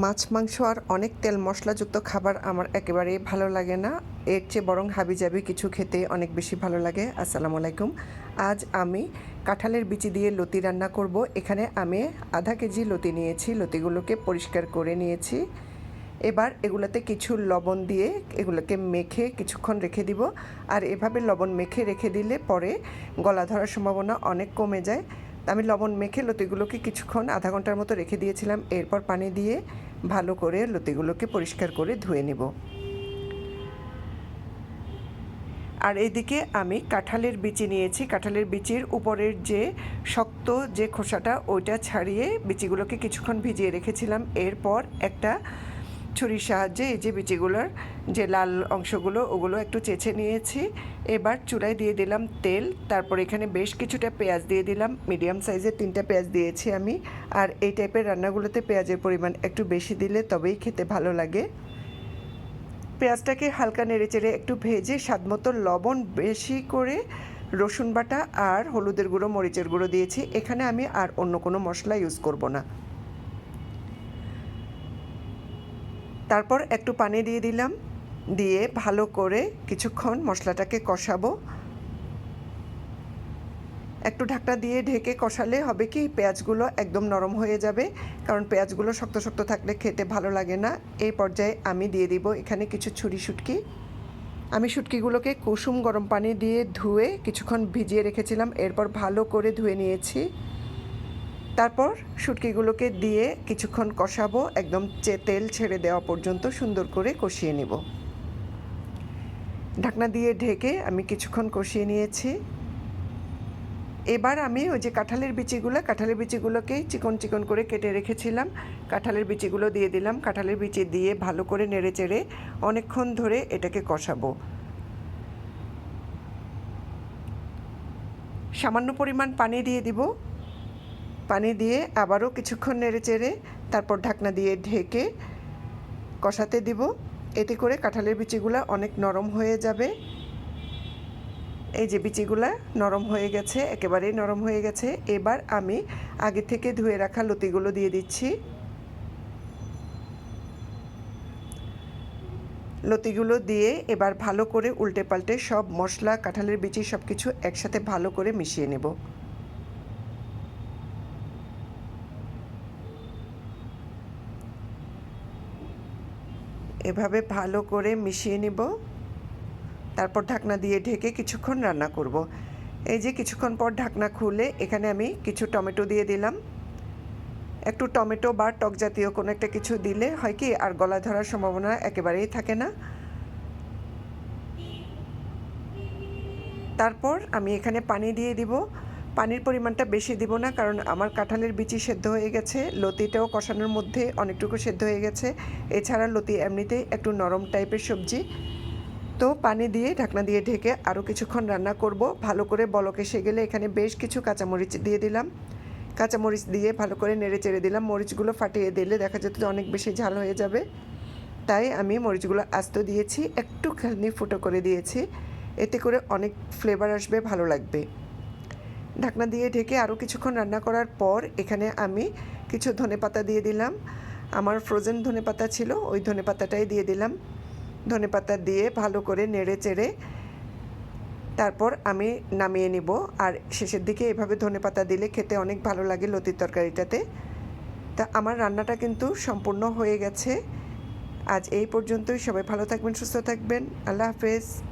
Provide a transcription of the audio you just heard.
মাছ, মাংস আর অনেক তেল মশলাযুক্ত খাবার আমার একেবারেই ভালো লাগে না। এর চেয়ে বরং হাবি হাবিজাবি কিছু খেতে অনেক বেশি ভালো লাগে। আসসালামু আলাইকুম। আজ আমি কাঁঠালের বিচি দিয়ে লতি রান্না করব। এখানে আমি আধা কেজি লতি নিয়েছি। লতিগুলোকে পরিষ্কার করে নিয়েছি। এবার এগুলোতে কিছু লবণ দিয়ে এগুলোকে মেখে কিছুক্ষণ রেখে দিব। আর এভাবে লবণ মেখে রেখে দিলে পরে গলা ধরার সম্ভাবনা অনেক কমে যায়। আমি লবণ মেখে লতিগুলোকে কিছুক্ষণ আধা ঘণ্টার মতো রেখে দিয়েছিলাম। এরপর পানি দিয়ে ভালো করে লতিগুলোকে পরিষ্কার করে ধুয়ে নেব। আর এদিকে আমি কাঁঠালের বিচি নিয়েছি। কাঁঠালের বিচির উপরের যে শক্ত যে খোসাটা, ওইটা ছাড়িয়ে বিচিগুলোকে কিছুক্ষণ ভিজিয়ে রেখেছিলাম। এরপর একটা ছুরির সাহায্যে এই যে বিচিগুলোর যে লাল অংশগুলো, ওগুলো একটু চেঁচে নিয়েছি। এবার চুলায় দিয়ে দিলাম তেল, তারপর এখানে বেশ কিছুটা পেঁয়াজ দিয়ে দিলাম, মিডিয়াম সাইজের তিনটা পেঁয়াজ দিয়েছি আমি, আর এই টাইপের রান্নাগুলোতে পেঁয়াজের পরিমাণ একটু বেশি দিলে তবেই খেতে ভালো লাগে। পেঁয়াজটাকে হালকা নেড়েচেড়ে একটু ভেজে স্বাদমতো লবণ বেশি করে রসুন বাটা আর হলুদের গুঁড়ো, মরিচের গুঁড়ো দিয়েছি, এখানে আমি আর অন্য কোনো মশলা ইউজ করব না। তারপর একটু পানি দিয়ে দিলাম দিয়ে ভালো করে কিছুক্ষণ মশলাটাকে কষাবো। একটু ঢাকনা দিয়ে ঢেকে কষালে হবে কি, পেঁয়াজগুলো একদম নরম হয়ে যাবে। কারণ পেঁয়াজগুলো শক্ত শক্ত থাকলে খেতে ভালো লাগে না। এই পর্যায়ে আমি দিয়ে দিব এখানে কিছু ছুরি শুটকি। আমি শুটকিগুলোকে কুসুম গরম পানি দিয়ে ধুয়ে কিছুক্ষণ ভিজিয়ে রেখেছিলাম। এরপর ভালো করে ধুয়ে নিয়েছি। তারপর শুটকিগুলোকে দিয়ে কিছুক্ষণ কষাবো। একদম তেল ছেড়ে দেওয়া পর্যন্ত সুন্দর করে কষিয়ে নেব। ঢাকনা দিয়ে ঢেকে আমি কিছুক্ষণ কষিয়ে নিয়েছি। এবার আমি ওই যে কাঁঠালের বিচিগুলো, কাঁঠালের বিচিগুলোকেই চিকন চিকন করে কেটে রেখেছিলাম। কাঁঠালের বিচিগুলো দিয়ে দিলাম। কাঁঠালের বিচি দিয়ে ভালো করে নেড়ে চেড়ে অনেকক্ষণ ধরে এটাকে কষাবো। সামান্য পরিমাণ পানি দিয়ে দিব। পানি দিয়ে আবারও কিছুক্ষণ নেড়ে চেড়ে তারপর ঢাকনা দিয়ে ঢেকে কষাতে দিব। এতে করে কাঁঠালের বিচিগুলো অনেক নরম হয়ে যাবে। এই যে বিচিগুলা নরম হয়ে গেছে, একেবারেই নরম হয়ে গেছে। এবার আমি আগে থেকে ধুয়ে রাখা লতিগুলো দিয়ে দিচ্ছি। লতিগুলো দিয়ে এবার ভালো করে উল্টে পাল্টে সব মশলা, কাঁঠালের বিচি সব কিছু একসাথে ভালো করে মিশিয়ে নেব। এভাবে ভালো করে মিশিয়ে নিব। তারপর ঢাকনা দিয়ে ঢেকে কিছুক্ষণ রান্না করব। এই যে কিছুক্ষণ পর ঢাকনা খুলে এখানে আমি কিছু টমেটো দিয়ে দিলাম। একটু টমেটো বা টক জাতীয় কোনো একটা কিছু দিলে হয় কি, আর গলা ধরার সম্ভাবনা একেবারেই থাকে না। তারপর আমি এখানে পানি দিয়ে দিব। পানির পরিমাণটা বেশি দিব না, কারণ আমার কাঁঠালের বিচি সেদ্ধ হয়ে গেছে, লতিটাও কষানোর মধ্যে অনেকটুকু সেদ্ধ হয়ে গেছে। এছাড়া লতি এমনিতেই একটু নরম টাইপের সবজি। তো পানি দিয়ে ঢাকনা দিয়ে ঢেকে আরও কিছুক্ষণ রান্না করব। ভালো করে বলক এসে গেলে এখানে বেশ কিছু কাঁচামরিচ দিয়ে দিলাম। কাঁচামরিচ দিয়ে ভালো করে নেড়ে চেড়ে দিলাম। মরিচগুলো ফাটিয়ে দিলে দেখা যেত অনেক বেশি ঝাল হয়ে যাবে। তাই আমি মরিচগুলো আস্ত দিয়েছি একটু একটুখানি ফুটো করে দিয়েছি। এতে করে অনেক ফ্লেভার আসবে, ভালো লাগবে। ঢাকনা দিয়ে ঢেকে আরও কিছুক্ষণ রান্না করার পর এখানে আমি কিছু ধনে পাতা দিয়ে দিলাম। আমার ফ্রোজেন ধনে পাতা ছিল, ওই ধনে পাতাটাই দিয়ে দিলাম। ধনে পাতা দিয়ে ভালো করে নেড়ে চেড়ে তারপর আমি নামিয়ে নিব। আর শেষের দিকে এভাবে ধনে পাতা দিলে খেতে অনেক ভালো লাগে লতির তরকারিটাতে। তা আমার রান্নাটা কিন্তু সম্পূর্ণ হয়ে গেছে। আজ এই পর্যন্তই। সবাই ভালো থাকবেন, সুস্থ থাকবেন। আল্লাহ হাফেজ।